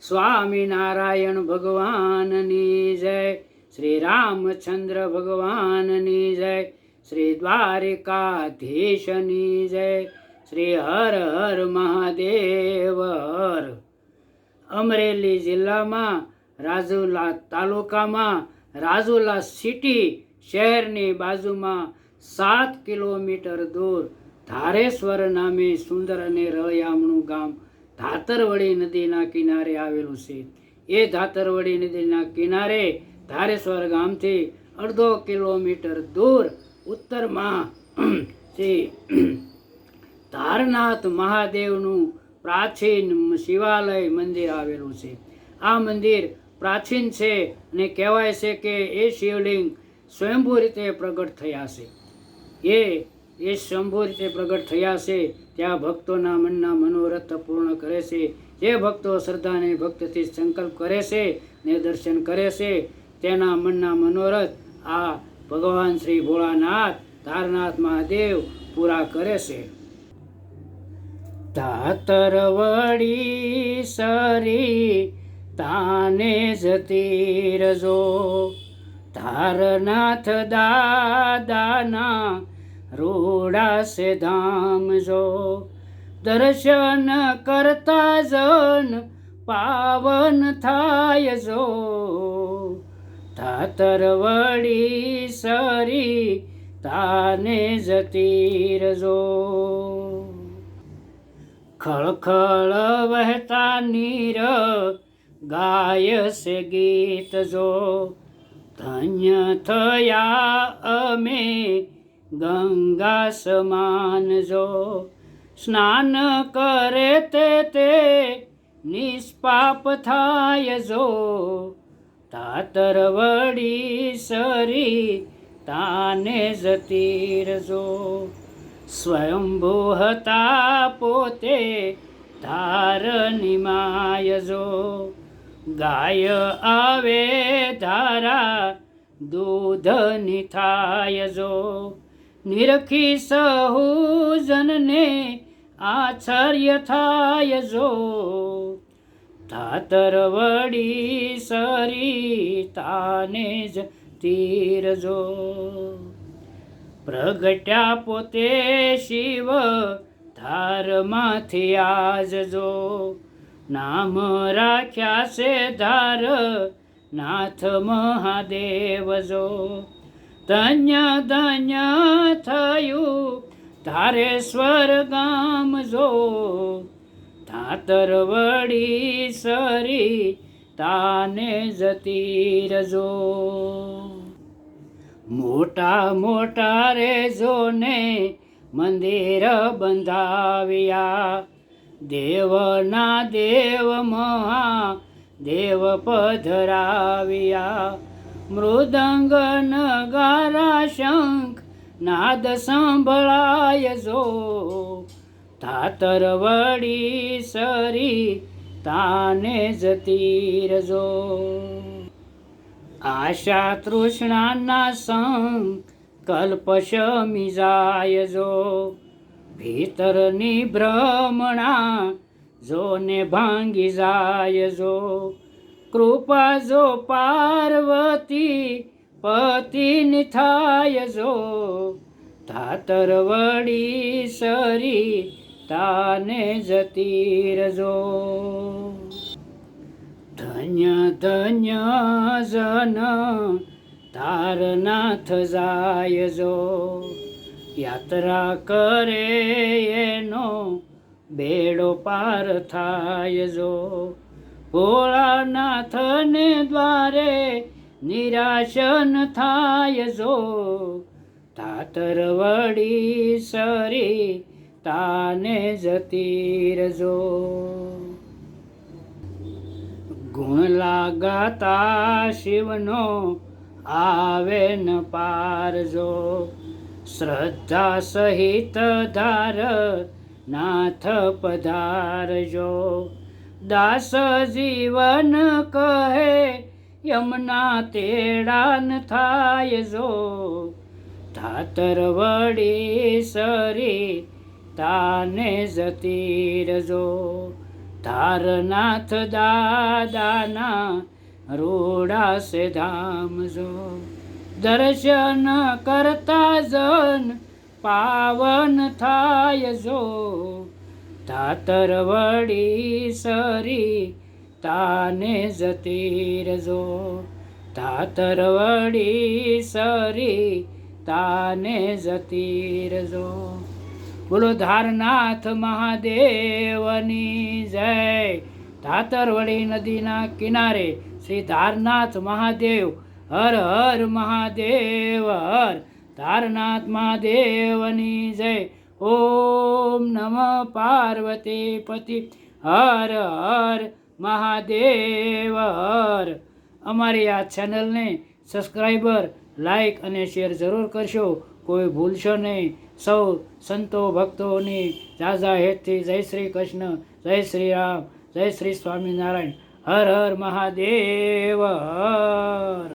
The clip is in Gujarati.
સ્વામિનારાયણ ભગવાનની જય. શ્રી રામચંદ્ર ભગવાનની જય. શ્રી દ્વારિકાધીશની જય. શ્રી હર હર મહાદેવ હર. અમરેલી જિલ્લામાં, રાજુલા તાલુકામાં, રાજુલા સિટી શહેરની બાજુમાં સાત કિલોમીટર દૂર ધારેશ્વર નામે સુંદર અને રળિયામણું ગામ ધાતરવડી નદીના કિનારે આવેલું છે. એ ધાતરવડી નદીના કિનારે ધારેશ્વર ગામથી અડધો કિલોમીટર દૂર ઉત્તરમાં શ્રી ધારનાથ મહાદેવનું પ્રાચીન શિવાલય મંદિર આવેલું છે. આ મંદિર પ્રાચીન છે અને કહેવાય છે કે એ શિવલિંગ સ્વયંભૂ રીતે પ્રગટ થયા છે. એ એ સ્વયંભૂ રીતે પ્રગટ થયા છે ત્યાં ભક્તોના મનના મનોરથ પૂર્ણ કરે છે જે ભક્તો શ્રદ્ધા અને ભક્તિથી સંકલ્પ કરે છે ને દર્શન કરે છે તેના મનના મનોરથ આ ભગવાન શ્રી ભોળાનાથ તારનાથ મહાદેવ પૂરા કરે છે તાતરવડી સરી તાને જતી રજો તારનાથ દાદાના રૂડા સે ધામ જો. દર્શન કરતા જન પાવન થાય જો. તાતરવડી સરી તાને જતી રજો ખળખળ વહેતા નીર ગાય સે ગીત જો. ધન્ય થયા અમે ગંગા સમાન જો સ્નાન કરે તે તે નિષ્પાપ થાય જો. તાતરવડી સરી તાને જતીરજો સ્વયંભૂ હતા પોતે ધારની માયજો ગાય આવે ધારા, દૂધની થાયજો નિરખી સહુ જનને જો. થાયજો તાતરવડી સરી તાને જ. તીરજો પ્રગટ્યા પોતે શિવ ધારમાંથી આજજો નામ રાખ્યા છે ધાર, નાથ મહાદેવજો ધન્ય ધન્ય થયું તારે ગામ જો. ધાતરવડી સરી, તાને જતી રજો મોટા મોટા રેજો ને મંદિર બંધાવ્યા. દેવના દેવ મહા, દેવ પધરાવ્યા. મૃદંગ નગારા શંખ, નાદ સંભળાય જો તાતરવડી સરી, તાને જતી રજો આશા તૃષ્ણાના સંખ કલ્પશ મિજાય જો. ભીતરની ભ્રમણા, જોને ભાંગી જાય જો. કૃપા જો પાર્વતી, પતિની થાય જો. ધાતરવડી સરી, તાને જતી રજો ધન્ય ધન્ય જન, તારનાથ જાય જો. યાત્રા કરે એનો, બેડો પાર થાય જો. ભોળાનાથને દ્વારે નિરાશન થાય જો. તાતરવડી સરી તાને જતી રજો ગુણ લાગાતા શિવનો આવે ન પારજો શ્રદ્ધા સહિત ધાર નાથ પધારજો. દાસ જીવન કહે, યમના તેડાન થાય જો. ધાતર વળી સરી, તાને જતી રજો તારનાથ દાદાના રોડાશે સે ધામજો દર્શન કરતા જન પાવન થાય જો. તાતર વળી સરી તાને જતી રજો તાતર વળી સરી તાને જતી રજો બોલો ધારનાથ મહાદેવની જય ધાતરવળી નદીના કિનારે શ્રી ધારનાથ મહાદેવ હર હર મહાદેવ હર ધારનાથ મહાદેવની જય ઓમ નમ પાર્વતી પતિ હર હર મહાદેવ હર. અમારી આ ચેનલને સબસ્ક્રાઈબર લાઈક અને શેર જરૂર કરશો. કોઈ ભૂલશો નહીં. સૌ સંતો ભક્તોની જાજા હેતથી જય શ્રી કૃષ્ણ, જય શ્રી રામ, જય શ્રી સ્વામિનારાયણ. હર હર મહાદેવ હર.